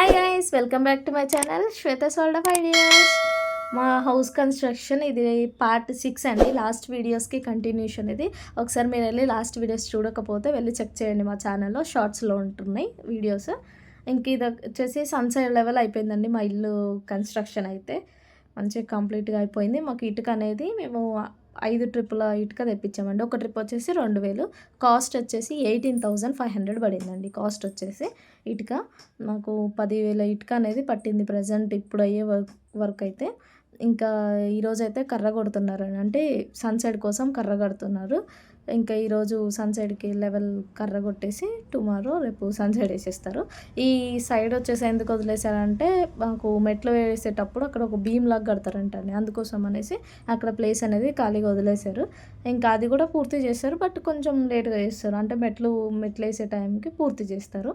Hi guys welcome back to my channel Swetha world of ideas మా house construction ఇది part six అండి. Last వీడియోస్కి continuation ఇది. ఒకసారి మీరు వెళ్ళి లాస్ట్ వీడియోస్ చూడకపోతే వెళ్ళి చెక్ చేయండి మా ఛానల్లో షార్ట్స్లో ఉంటున్నాయి వీడియోస్ ఇంక ఇది వచ్చేసి సన్సైడ్ లెవెల్ అయిపోయిందండి మా ఇల్లు కన్స్ట్రక్షన్ అయితే. మంచిగా కంప్లీట్గా అయిపోయింది. మాకు ఇటుక అనేది మేము ఐదు ట్రిప్పుల ఇటుక తెప్పించామండి. ఒక ట్రిప్ వచ్చేసి రెండు వేలు. కాస్ట్ వచ్చేసి ఎయిటీన్ థౌజండ్ ఫైవ్ హండ్రెడ్ పడిందండి. కాస్ట్ వచ్చేసి ఇటుక. నాకు పదివేల ఇటుక అనేది పట్టింది ప్రజెంట్ ఇప్పుడు అయ్యే వర్క్ వర్క్ అయితే. ఇంకా ఈరోజైతే కర్ర కొడుతున్నారు అంటే సన్సెట్ కోసం కర్ర కడుతున్నారు. ఇంకా ఈరోజు సన్సెట్కి లెవెల్ కర్ర కొట్టేసి టుమారో రేపు సన్సెట్ వేసేస్తారు. ఈ సైడ్ వచ్చేసి ఎందుకు వదిలేశారంటే మాకు మెట్లు వేసేటప్పుడు అక్కడ ఒక బీమ్ లాగా కడతారంటండి. అందుకోసం అనేసి అక్కడ ప్లేస్ అనేది ఖాళీగా వదిలేశారు. ఇంకా అది కూడా పూర్తి చేస్తారు. బట్ కొంచెం లేట్గా చేస్తారు. అంటే మెట్లు మెట్లు వేసే టైంకి పూర్తి చేస్తారు.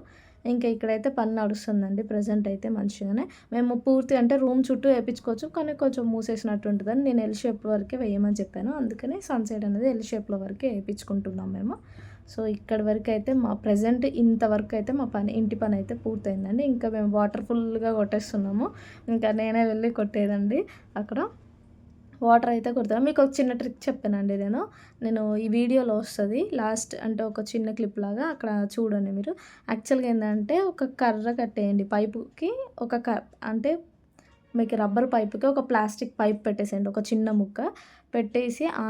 ఇంకా ఇక్కడైతే పని నడుస్తుందండి ప్రజెంట్ అయితే మంచిగానే. మేము పూర్తి అంటే రూమ్ చుట్టూ వేయించుకోవచ్చు కానీ కొంచెం మూసేసినట్టు ఉంటుందని నేను ఎల్ షేప్ వరకే వేయమని చెప్పాను. అందుకని సన్సెట్ అనేది ఎల్ షేప్లో వరకే వేయించుకుంటున్నాం మేము. సో ఇక్కడ వరకు అయితే మా ప్రజెంట్ ఇంతవరకు అయితే మా పని ఇంటి పని అయితే పూర్తయిందండి. ఇంకా మేము వాటర్ ఫుల్గా కొట్టేస్తున్నాము. ఇంకా నేనే వెళ్ళి కొట్టేదండి అక్కడ. వాటర్ అయితే కొడతాను. మీకు ఒక చిన్న ట్రిక్ చెప్పానండి నేను. నేను ఈ వీడియోలో వస్తుంది. లాస్ట్ అంటే ఒక చిన్న క్లిప్ లాగా అక్కడ చూడండి మీరు. యాక్చువల్గా ఏంటంటే ఒక కర్ర కట్టేయండి. పైపుకి ఒక క అంటే మీకు రబ్బర్ పైప్కి ఒక ప్లాస్టిక్ పైప్ పెట్టేసేయండి. ఒక చిన్న ముక్క పెట్టేసి ఆ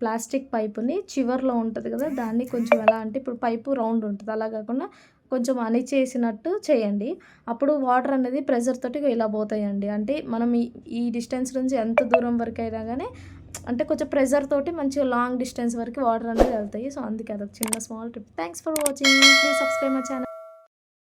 ప్లాస్టిక్ పైపుని చివర్లో ఉంటుంది కదా దాన్ని కొంచెం ఎలా అంటే ఇప్పుడు పైపు రౌండ్ ఉంటుంది. అలా కాకుండా కొంచెం అణిచేసినట్టు చేయండి. అప్పుడు వాటర్ అనేది ప్రెషర్ తోటి ఇలా పోతాయండి. అంటే మనం ఈ ఈ డిస్టెన్స్ నుంచి ఎంత దూరం వరకు అయినా కానీ అంటే కొంచెం ప్రెషర్ తోటి మంచిగా లాంగ్ డిస్టెన్స్ వరకు వాటర్ అనేది వెళ్తాయి. సో అందుకే అదొక చిన్న small trip. Thanks for watching. Please subscribe my channel.